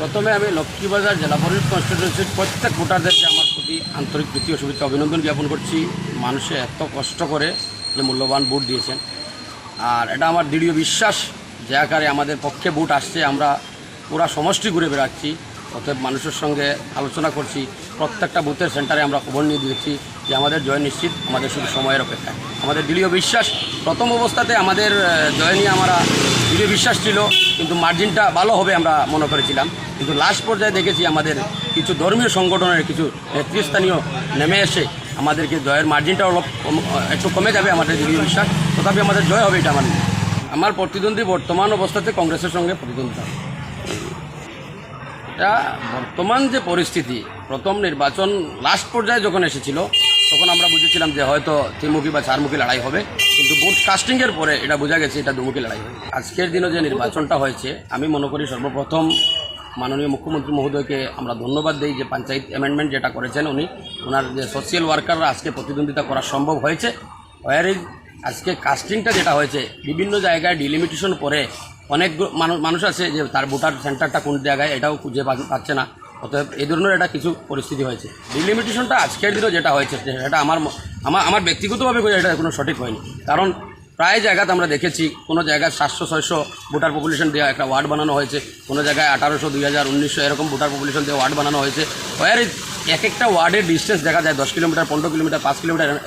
প্রথমে আমি লক্ষ্মীবাজার জেলা পরিষদ কনস্টিটিউন্সির প্রত্যেক ভোটারদেরকে আমার প্রতি আন্তরিক প্রীতি শুভেচ্ছা অভিনন্দন জ্ঞাপন করছি। মানুষে এত কষ্ট করে যে মূল্যবান ভোট দিয়েছেন। আর এটা আমার দৃঢ় বিশ্বাস যে আকারে আমাদের পক্ষে ভোট আসছে, আমরা পুরা সমষ্টি ঘুরে বেড়াচ্ছি। অতএব মানুষের সঙ্গে আলোচনা করছি, প্রত্যেকটা বুথের সেন্টারে আমরা খবর নিয়ে দিচ্ছি যে আমাদের জয় নিশ্চিত, আমাদের শুধু সময়ের অপেক্ষা আমাদের দৃঢ় বিশ্বাস, প্রথম অবস্থাতে আমাদের জয় নিয়ে আমরা দৃঢ় বিশ্বাস ছিল, কিন্তু মার্জিনটা ভালো হবে আমরা মনে করেছিলাম। কিন্তু লাস্ট পর্যায়ে দেখেছি আমাদের কিছু ধর্মীয় সংগঠনের কিছু নেতৃস্থানীয় নেমে এসে আমাদেরকে জয়ের মার্জিনটা অলপ একটু কমে যাবে আমাদের দৃঢ় বিশ্বাস। তথাপি আমাদের জয় হবে এটা আমার আমার প্রতিদ্বন্দ্বী বর্তমান অবস্থাতে কংগ্রেসের সঙ্গে প্রতিদ্বন্দ্বিতা। এটা বর্তমান যে পরিস্থিতি, প্রথম নির্বাচন লাস্ট পর্যায়ে যখন এসেছিল তখন আমরা বুঝেছিলাম যে হয়তো তিনমুখী বা চারমুখী লড়াই হবে, কিন্তু ভোট কাস্টিংয়ের পরে এটা বোঝা গেছে এটা দুমুখী লড়াই হবে। আজকের দিনে যে নির্বাচনটা হয়েছে, আমি মনে করি সর্বপ্রথম মাননীয় মুখ্যমন্ত্রী মহোদয়কে আমরা ধন্যবাদ দিই যে পঞ্চায়েত অ্যামেন্ডমেন্ট যেটা করেছেন উনি। ওনার যে সোশিয়াল ওয়ার্কাররা আজকে প্রতিদ্বন্দ্বিতা করা সম্ভব হয়েছে। ওয়ারিজ আজকে কাস্টিংটা যেটা হয়েছে, বিভিন্ন জায়গায় ডিলিমিটেশন পরে অনেক মানুষ আছে যে তার ভোটার সেন্টারটা কোন জায়গায়, এটাও খুঁজে পাচ্ছে না। অতএব এই ধরনের একটা কিছু পরিস্থিতি হয়েছে। ডিলিমিটেশনটা আজকের দিনেও যেটা হয়েছে, সেটা আমার আমার আমার ব্যক্তিগতভাবে এটা কোনো সঠিক হয়নি। কারণ প্রায় জায়গাতে আমরা দেখেছি, কোনো জায়গায় সাতশো, ছয়শো ভোটার পপুলেশন দেওয়া একটা ওয়ার্ড বানানো হয়েছে, কোনো জায়গায় আঠারোশো, দুই হাজার, উনিশশো এরকম ভোটার পপুলেশন দিয়ে ওয়ার্ড বানানো হয়েছে। ওয়ার এক একটা ওয়ার্ডের ডিস্টেন্স দেখা যায়, দশ কিলোমিটার, পনেরো কিলোমিটার, পাঁচ কিলোমিটার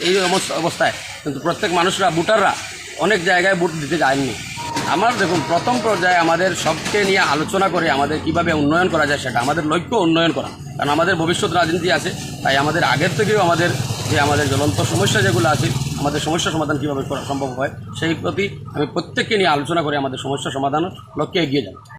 এই অবস্থা- অবস্থায়। কিন্তু প্রত্যেক মানুষরা, ভোটাররা অনেক জায়গায় ভোট দিতে যায়নি। আমার দেখুন, প্রথম পর্যায়ে আমাদের সবকে নিয়ে আলোচনা করে আমাদের কীভাবে উন্নয়ন করা যায় সেটা, আমাদের লক্ষ্য উন্নয়ন করা। কারণ আমাদের ভবিষ্যৎ রাজনীতি আছে, তাই আমাদের আগের থেকেও আমাদের যে আমাদের জ্বলন্ত সমস্যা যেগুলো আছে, আমাদের সমস্যা সমাধান কীভাবে করা সম্ভব হয়, সেই প্রতি আমি প্রত্যেককে নিয়ে আলোচনা করে আমাদের সমস্যা সমাধানের লক্ষ্যে এগিয়ে যাব।